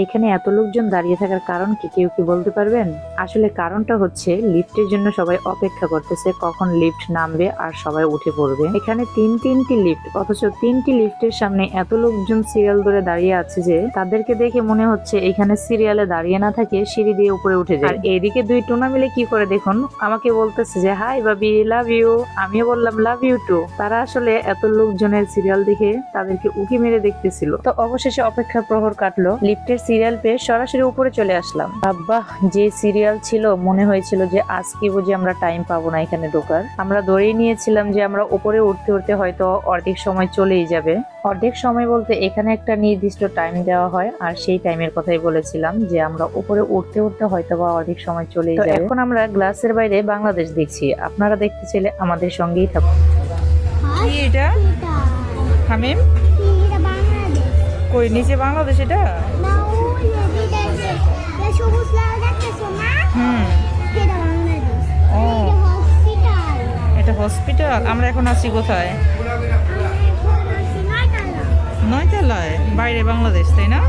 এইখানে এত লোকজন দাঁড়িয়ে থাকার কারণ কি কেউ কি বলতে পারবেন? আসলে কারণটা হচ্ছে লিফটের জন্য সবাই অপেক্ষা করতেছে কখন লিফট নামবে আর সবাই উঠে পড়বে। এখানে তিন তিনটি লিফট, অথচ তিনটি লিফটের সামনে এত লোকজন সিরিয়াল ধরে দাঁড়িয়ে আছে যে তাদেরকে দেখে মনে হচ্ছে এখানে সিরিয়ালে দাঁড়িয়ে না থাকে সিঁড়ি দিয়ে উপরে উঠে যায়। আর এদিকে দুই টোনা মিলে কি করে দেখুন? আমাকে বলতেছে যে, হাই বাবি লাভ ইউ আমিও বললাম লাভ ইউ টু তারা আসলে এত লোকজনের সিরিয়াল দেখে তাদেরকে উকি মেরে দেখতেছিল। তো অবশেষে অপেক্ষার প্রহর কাটলো। লিফটের সিরিয়াল পেয়ে সরাসরি উপরে চলে আসলাম। আব্বাহ যে সিরিয়াল ছিল মনে হয়েছিল যে আজকে বুঝি আমরা টাইম পাবো না এখানে ঢোকার। আমরা ধরেই নিয়েছিলাম যে আমরা উপরে উঠতে উঠতে হয়তো অর্ধেক সময় চলেই যাবে। অর্ধেক সময় বলতে এখানে একটা নির্দিষ্ট টাইম দেওয়া হয় আর সেই টাইমের কথাই বলেছিলাম যে আমরা উপরে উঠতে উঠতে হয়তো বা অর্ধেক সময় চলেই যাবে। এখন আমরা গ্লাসের বাইরে বাংলাদেশ দেখছি। আপনারা দেখতে চাইলে আমাদের সঙ্গেই থাকুন। এটা? হামিম? কই নিচে বাংলাদেশ এটা না ওই নদীটা যে যে সবুজ লাল দেখতেছো না হুম ও। এটা হসপিটাল? আমরা এখন আছি কোথায়? নয়তলায়? বাইরে বাংলাদেশ তাই না?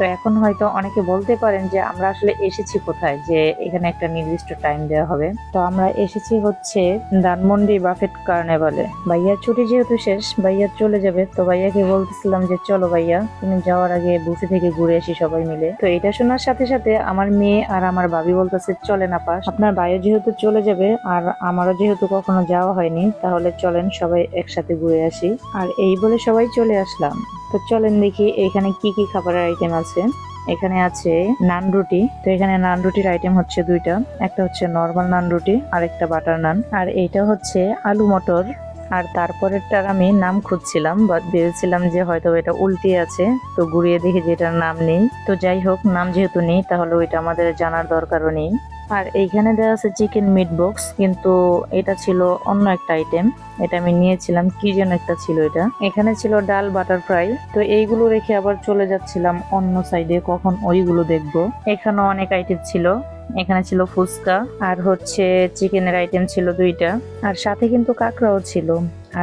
তো এখন হয়তো অনেকে বলতে পারেন যে আমরা আসলে এসেছি কোথায়, যে এখানে একটা নির্দিষ্ট টাইম দেওয়া হবে। তো আমরা এসেছি হচ্ছে ধানমন্ডি বাফেট কার্নেভালে। ভাইয়ার ছুটি যেহেতু শেষ, ভাইয়া চলে যাবে। তো ভাইয়াকে বলতেছিলাম যে, চলো ভাইয়া, তুমি যাওয়ার আগে বুফে থেকে ঘুরে আসি সবাই মিলে। তো এটা শোনার সাথে সাথে আমার মেয়ে আর আমার ভাবি বলতেছে, চলে না পাস। আপনার ভাইও যেহেতু চলে যাবে আর আমারও যেহেতু কখনো যাওয়া হয়নি, তাহলে চলেন সবাই একসাথে ঘুরে আসি। আর এই বলে সবাই চলে আসলাম। তো চলেন দেখি এখানে কি কি খাবারের আইটেম আছে। এখানে আছে নান রুটি। তো এখানে নান রুটির আইটেম হচ্ছে দুইটা। একটা হচ্ছে নর্মাল নান রুটি আর একটা বাটার নান। আর এইটা হচ্ছে আলু মটর। আর তারপরেরটার আমি নাম খুঁজছিলাম বাট ভেবেছিলাম যে হয়তো এটা উল্টে আছে। তো ঘুরিয়ে দেখি যে এটার নাম নেই। তো যাই হোক, নাম যেহেতু নেই, তাহলে ওইটা আমাদের জানার দরকারও নেই। আর এইখানে দেওয়া আছে চিকেন মিট বক্স কিন্তু এটা ছিল অন্য একটা আইটেম এটা আমি নিয়েছিলাম, কি যেন একটা ছিল এটা। এখানে ছিল ডাল বাটার ফ্রাই। তো এইগুলো রেখে আবার চলে যাচ্ছিলাম অন্য সাইডে কখন ওইগুলো দেখব। এখানেও অনেক আইটেম ছিল। এখানে ছিল ফুচকা, আর হচ্ছে চিকেনের আইটেম ছিল দুইটা। আর সাথে কিন্তু কাঁকড়াও ছিল।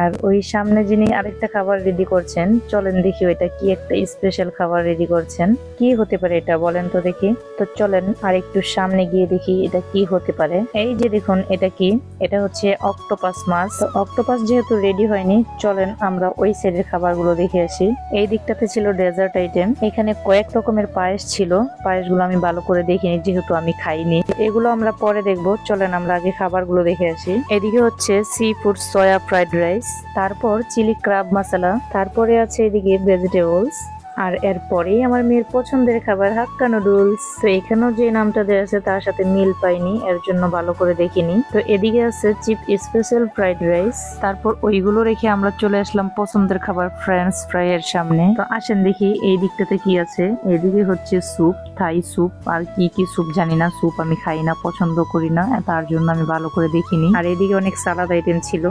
আর ওই সামনে যিনি আরেকটা খাবার রেডি করছেন, চলেন দেখি ওইটা কি একটা স্পেশাল খাবার রেডি করছেন। কি হতে পারে এটা বলেন তো দেখি। তো চলেন আর একটু সামনে গিয়ে দেখি এটা কি হতে পারে। এই যে দেখুন এটা কি? এটা হচ্ছে অক্টোপাস মাছ অক্টোপাস যেহেতু রেডি হয়নি, চলেন আমরা ওই সাইডের খাবারগুলো দেখে আসি। এই দিকটাতে ছিল ডেজার্ট আইটেম এখানে কয়েক রকমের পায়েস ছিল। পায়েসগুলো আমি ভালো করে দেখিনি, যেহেতু আমি খাইনি। এগুলো আমরা পরে দেখব। চলেন আমরা আগে খাবারগুলো দেখে আসি। এদিকে হচ্ছে sea food soya fried rice তারপর চিলি ক্রাব মশলা তারপরে আছে এদিকে ভেজিটেবলস আর এরপরেই আমার মেয়ের পছন্দের খাবার হাক্কা নুডলস তো এখানেও যে নামটা দেওয়া আছে তার সাথে মিল পাইনি, এর জন্য ভালো করে দেখিনি। তো এদিকে আছে চিপ স্পেশাল ফ্রাইড রাইস তারপর ওইগুলো রেখে আমরা চলে আসলাম পছন্দের খাবার ফ্রেঞ্চ ফ্রাই এর সামনে। তো আসেন দেখি এই দিকটাতে কি আছে। এদিকে হচ্ছে স্যুপ থাই স্যুপ আর কি কি স্যুপ জানি না স্যুপ আমি খাই না, পছন্দ করি না, তার জন্য আমি ভালো করে দেখিনি। আর এদিকে অনেক সালাদ আইটেম ছিল।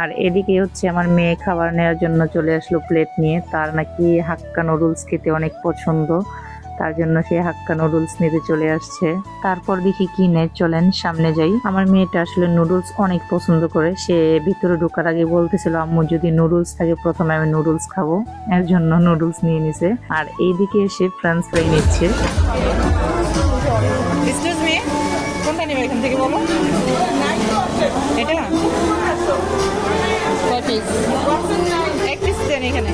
আর এদিকে হচ্ছে আমার মেয়ে খাবার নেওয়ার জন্য চলে আসলো প্লেট নিয়ে। তার নাকি হাক্কা নুডলস খেতে অনেক পছন্দ। তার জন্য সে হাক্কা নুডলস নিতে চলে আসছে। তারপর দেখি কি নেয় চলেন সামনে যাই। আমার মেয়েটা আসলে নুডলস অনেক পছন্দ করে। সে ভিতরে ঢোকার আগে বলতেছিল, আম্মু, যদি নুডলস থাকে, প্রথমে আমি নুডলস খাব। এর জন্য নুডলস নিয়ে নিছে। আর এইদিকে এসে ফ্রেঞ্চ ফ্রাই নিচ্ছে। এটা? এখানে।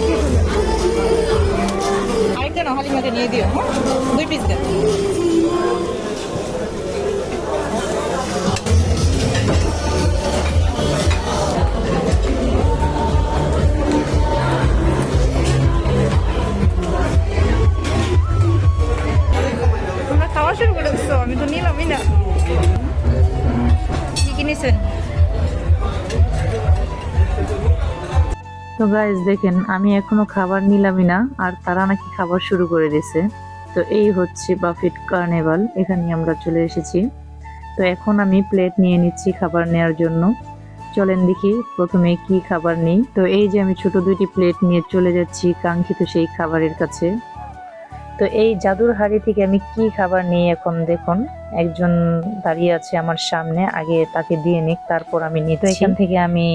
আরেকটা না নিয়ে দিও হ্যাঁ? দুই পিস দেন তোমরা খাওয়া শুরু করে দিচ্ছ আমি তো নিলামই না। কি কিনেছেন? তো গাইজ দেখেন, আমি এখনও খাবার নিলামই না, আর তারা নাকি খাবার শুরু করে দিয়েছে। তো এই হচ্ছে বাফিট কার্নেভাল এখানে আমরা চলে এসেছি। তো এখন আমি প্লেট নিয়ে নিচ্ছি খাবার নেওয়ার জন্য। চলেন দেখি প্রথমে কি খাবার নেই। তো এই যে আমি ছোট দুইটি প্লেট নিয়ে চলে যাচ্ছি, কাঙ্ক্ষিত সেই খাবারের কাছে। তো এই জাদুর হাড়ি থেকে আমি কি খাবার নিই এখন দেখুন। একজন দাঁড়িয়ে আছে আমার সামনে আগে তাকে দিয়ে নিক তারপর আমি নিই তো এখান থেকে আমি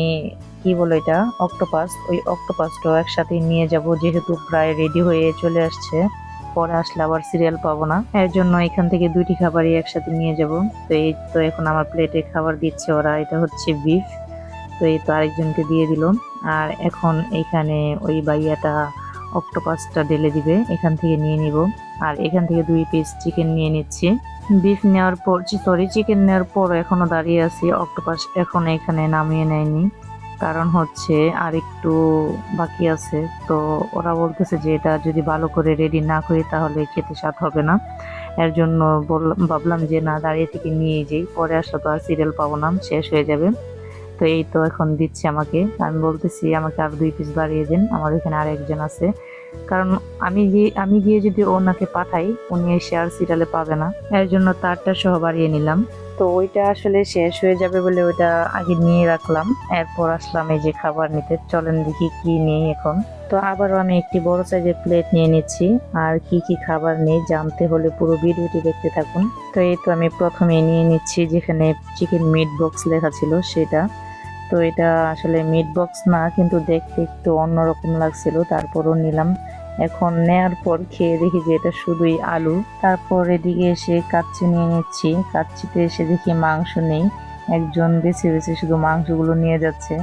কি বলো এটা? অক্টোপাস ওই অক্টোপাসটাও একসাথে নিয়ে যাব যেহেতু প্রায় রেডি হয়ে চলে আসছে। পরে আসলে আবার সিরিয়াল পাবো না। এর জন্য এখান থেকে দুইটি খাবারই একসাথে নিয়ে যাব। তো এই তো এখন আমার প্লেটে খাবার দিচ্ছে ওরা এটা হচ্ছে বিফ তো এই তো আরেকজনকে দিয়ে দিল। আর এখন এইখানে ওই বাইয়াটা অক্টোপাসটা ঢেলে দিবে, এখান থেকে নিয়ে নিব। আর এখান থেকে দুই পিস চিকেন নিয়ে নিচ্ছি। বিফ নেওয়ার পর সরি চিকেন নেওয়ার পর এখনও দাঁড়িয়ে আছি, অক্টোপাস এখন এখানে নামিয়ে নেয়নি। কারণ হচ্ছে আর একটু বাকি আছে, তো ওরা বলতেছে যে এটা যদি ভালো করে রেডি না করি তাহলে খেতে স্বাদ হবে না। এর জন্য বললাম, ভাবলাম যে না, দাঁড়িয়ে থেকে নিয়ে যাই, পরে আসলে তো আর সিরিয়াল পাবো না, শেষ হয়ে যাবে। তো এই তো এখন দিচ্ছে আমাকে। আমি বলতেছি, আমাকে আর দুই পিস বাড়িয়ে দিন। আমার এখানে আর একজন আছে। কারণ আমি গিয়ে আমি গিয়ে যদি ওনাকে পাঠাই, উনি এসে আর সিরিয়ালে পাবে না। এর জন্য তারটা সহ বাড়িয়ে নিলাম। তো ওইটা আসলে শেষ হয়ে যাবে বলে ওইটা আগে নিয়ে রাখলাম। এরপর আসলাম এই যে খাবার নিতে। চলেন দেখি কি নেই এখন। তো আবারও আমি একটি বড় সাইজের প্লেট নিয়ে নিচ্ছি। আর কি কি খাবার নেই, জানতে হলে পুরো ভিডিওটি দেখতে থাকুন। তো এই তো আমি প্রথমে নিয়ে নিচ্ছি যেখানে চিকেন মিট বক্স লেখা ছিল সেটা। তো এটা আসলে মিট বক্স না, কিন্তু দেখতে একটু অন্যরকম লাগছিল, তারপরও নিলাম। এখন নেয়ার পর খেয়ে দেখি যে এটা শুধুই আলু। তারপর এদিকে এসে কাচ্চি নিয়ে নিচ্ছি। কাচ্চিতে এসে দেখি মাংস নেই। একজন বেছে বেছে শুধু মাংসগুলো নিয়ে যাচ্ছে।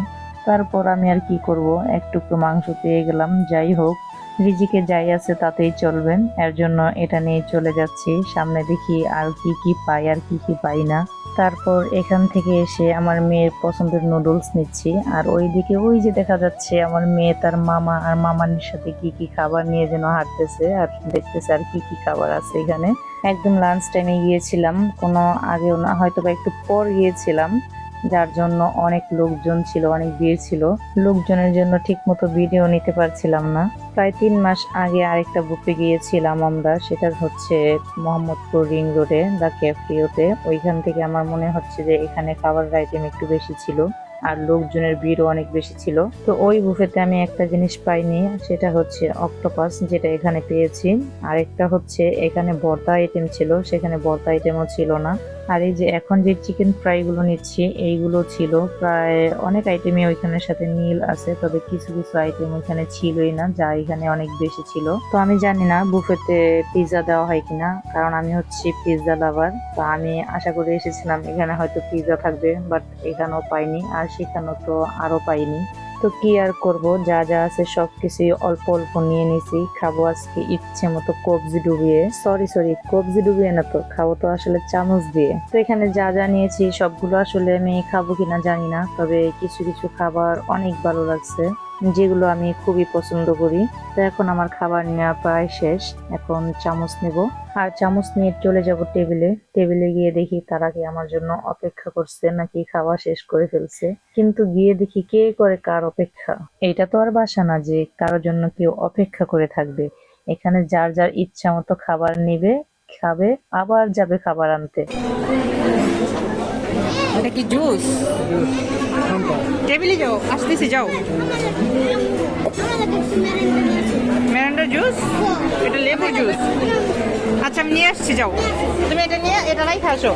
তারপর আমি আর কি করব? একটু একটু মাংস পেয়ে গেলাম। যাই হোক, রিজিকে যাই আছে তাতেই চলবেন। এর জন্য এটা নিয়ে চলে যাচ্ছি। সামনে দেখি আর কি কি পাই, আর কি কি পাই না। তারপর এখান থেকে এসে আমার মেয়ের পছন্দের নুডলস নিচ্ছি। আর ওই দিকে ওই যে দেখা যাচ্ছে আমার মেয়ে তার মামা আর মামানির সাথে কি কি খাবার নিয়ে যেন হাঁটতেছে আর দেখতেছে আর কি কি খাবার আছে এখানে। একদম লাঞ্চ টাইমে গিয়েছিলাম, কোনো আগেও না হয়তো বা একটু পর গিয়েছিলাম। যার জন্য অনেক লোকজন ছিল, অনেক ভিড় ছিল। লোকজনের জন্য ঠিকমতো ভিডিও নিতে পারছিলাম না। প্রায় তিন মাস আগে আরেকটা বুকে গিয়েছিলাম আমরা, সেটা হচ্ছে মোহাম্মদপুর রিং রোডে, দ্য ক্যাফরিওতে ওইখান থেকে আমার মনে হচ্ছে যে এখানে খাবারের আইটেম একটু বেশি ছিল, আর লোকজনের ভিড়ও অনেক বেশি ছিল। তো ওই বুফেতে আমি একটা জিনিস পাইনি, সেটা হচ্ছে অক্টোপাস, যেটা এখানে পেয়েছি। আরেকটা হচ্ছে এখানে ভর্তা আইটেম ছিল, সেখানে ভর্তা আইটেমও ছিল না। আর এই যে এখন যে চিকেন ফ্রাইগুলো নিচ্ছি, এইগুলো ছিল। প্রায় অনেক আইটেমই ওইখানের সাথে মিল আছে, তবে কিছু কিছু আইটেম ওইখানে ছিলই না, যা এখানে অনেক বেশি ছিল। তো আমি জানি না বুফেতে পিৎজা দেওয়া হয় কিনা, কারণ আমি হচ্ছি পিৎজা লাভার তো আমি আশা করে এসেছিলাম এখানে হয়তো পিৎজা থাকবে বাট এখানেও পাইনি, আর সেখানেও তো আরও পাইনি। তো কি আর করব? যা যা আছে সব সবকিছুই অল্প অল্প নিয়ে নিছি। খাব আজকে ইচ্ছে মতো কবজি ডুবিয়ে। সরি সরি কবজি ডুবিয়ে না তো, খাব তো আসলে চামচ দিয়ে। তো এখানে যা যা নিয়েছি, সবগুলো আসলে আমি খাব কিনা জানি না, তবে কিছু কিছু খাবার অনেক ভালো লাগছে। যেগুলো আমি খুবই পছন্দ করি। তো এখন আমার খাবার নেওয়া প্রায় শেষ। এখন চামচ নেব। আর চামচ নিয়ে চলে যাব টেবিলে। টেবিলে গিয়ে দেখি তারা কি আমার জন্য অপেক্ষা করছে নাকি খাওয়া শেষ করে ফেলছে। কিন্তু গিয়ে দেখি কে করে কার অপেক্ষা। এটা তো আর বাসা না যে কারোর জন্য কেউ অপেক্ষা করে থাকবে। এখানে যার যার ইচ্ছা মতো খাবার নিবে খাবে আবার যাবে খাবার আনতে। এটা কি জুস। টেবিলে যাও, আসতেছি, যাও। ম্যারেন্ডার জুস এটা লেবু জুস আচ্ছা আমি নিয়ে আসছি, যাও। তুমি এটা নিয়ে, এটা নাই খাসো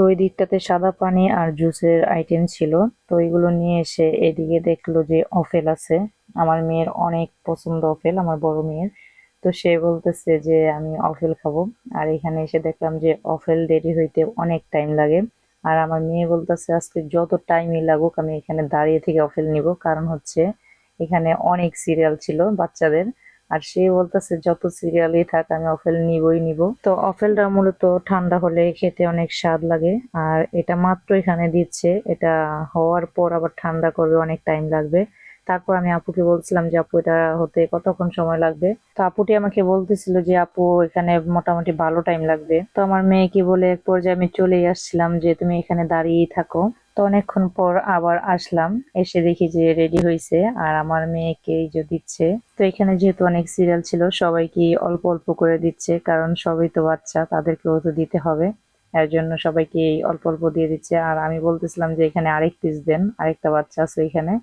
তো ওই দিকটাতে সাদা পানি আর জুসের আইটেম ছিল। তো এগুলো নিয়ে এসে এদিকে দেখল যে অফেল আছে। আমার মেয়ের অনেক পছন্দ অফেল আমার বড় মেয়ের। তো সে বলতেছে যে, আমি অফেল খাব। আর এখানে এসে দেখলাম যে অফেল রেডি হইতে অনেক টাইম লাগে। আর আমার মেয়ে বলতেছে, আজকে যত টাইমই লাগুক, আমি এখানে দাঁড়িয়ে থেকে অফেল নিব। কারণ হচ্ছে এখানে অনেক সিরিয়াল ছিল বাচ্চাদের। আর সে বলতেছে, যত সিরিয়ালই থাক, আমি অফেল নিবই নিব। তো অফেলটা মূলত ঠান্ডা হলে খেতে অনেক স্বাদ লাগে। আর এটা মাত্র এখানে দিচ্ছে। এটা হওয়ার পর আবার ঠান্ডা করবে, অনেক টাইম লাগবে। তারপর আমি আপুকে বলছিলাম যে, আপু, এটা হতে কতক্ষণ সময় লাগবে? তো আপুটি আমাকে বলতেছিল যে, আপু, এখানে মোটামুটি ভালো টাইম লাগবে। তো আমার মেয়েকে বলে, এক পর্যায়ে আমি চলেই আসছিলাম যে, তুমি এখানে দাঁড়িয়েই থাকো। তো অনেকক্ষণ পর আবার আসলাম, এসে দেখি যে রেডি হয়েছে আর আমার মেয়েকে যে দিচ্ছে। তো এখানে যেহেতু অনেক সিরিয়াল ছিল সবাইকে অল্প অল্প করে দিচ্ছে। কারণ সবাই তো বাচ্চা, তাদেরকেও তো দিতে হবে। এর জন্য সবাইকে অল্প অল্প দিয়ে দিচ্ছে। আর আমি বলতেছিলাম যে, এখানে আরেক পিস দেন, আরেকটা বাচ্চা আছে এখানে।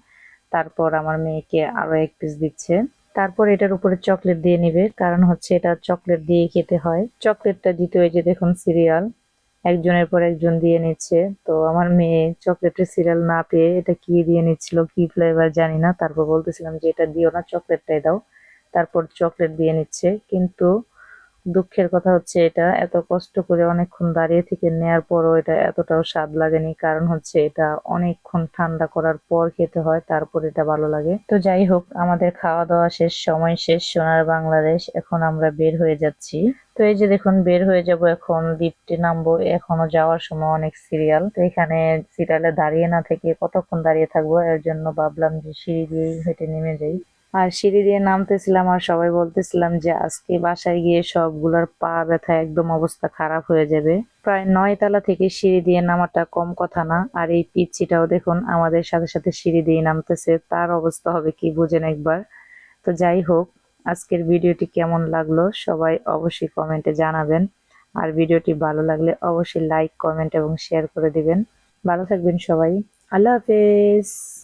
তারপর আমার মেয়েকে আরও এক পিস দিচ্ছে। তারপর এটার উপরে চকলেট দিয়ে নিবে, কারণ হচ্ছে এটা চকলেট দিয়ে খেতে হয়। চকলেটটা দিতে হয় যে দেখুন সিরিয়াল একজনের পর একজন দিয়ে নিচ্ছে। তো আমার মেয়ে চকলেটের সিরিয়াল না পেয়ে এটা কি দিয়ে নিচ্ছিল, কি ফ্লেভার জানি না। তারপর বলতেছিলাম যে, এটা দিও না চকলেটটাই দাও। তারপর চকলেট দিয়ে নিচ্ছে। কিন্তু দুঃখের কথা হচ্ছে এটা, এত কষ্ট করে অনেকক্ষণ দাঁড়িয়ে থেকে নেয়ার পরও এটা এতটাও স্বাদ লাগেনি। কারণ হচ্ছে এটা অনেকক্ষণ ঠান্ডা করার পর খেতে হয়, তারপর এটা ভালো লাগে। তো যাই হোক, আমাদের খাওয়া দাওয়া শেষ, সময় শেষ, সোনার বাংলাদেশ, এখন আমরা বের হয়ে যাচ্ছি। তো এই যে দেখুন, বের হয়ে যাব এখন দ্বীপটি নামবো, এখনও যাওয়ার সময় অনেক সিরিয়াল তো এখানে সিরিয়ালে দাঁড়িয়ে না থেকে কতক্ষণ দাঁড়িয়ে থাকব, এর জন্য ভাবলাম যে সিঁড়ি দিয়ে হেঁটে নেমে যাই। আর সিঁড়ি দিয়ে নামতেছিলাম আর সবাই বলতেছিলাম যে আজকে বাসায় গিয়ে সবগুলোর পা ব্যথা একদম অবস্থা খারাপ হয়ে যাবে। প্রায় নয় তলা থেকে সিঁড়ি দিয়ে নামাটা কম কথা না। আর এই পিচ্ছিটাও দেখুন, আমাদের সাথে সাথে সিঁড়ি দিয়ে নামতেছে। তার অবস্থা হবে কি বুঝেন একবার। তো যাই হোক, আজকের ভিডিওটি কেমন লাগল সবাই অবশ্যই কমেন্টে জানাবেন। আর ভিডিওটি ভালো লাগলে অবশ্যই লাইক, কমেন্ট এবং শেয়ার করে দিবেন। ভালো থাকবেন সবাই। আল্লাহ হাফেজ।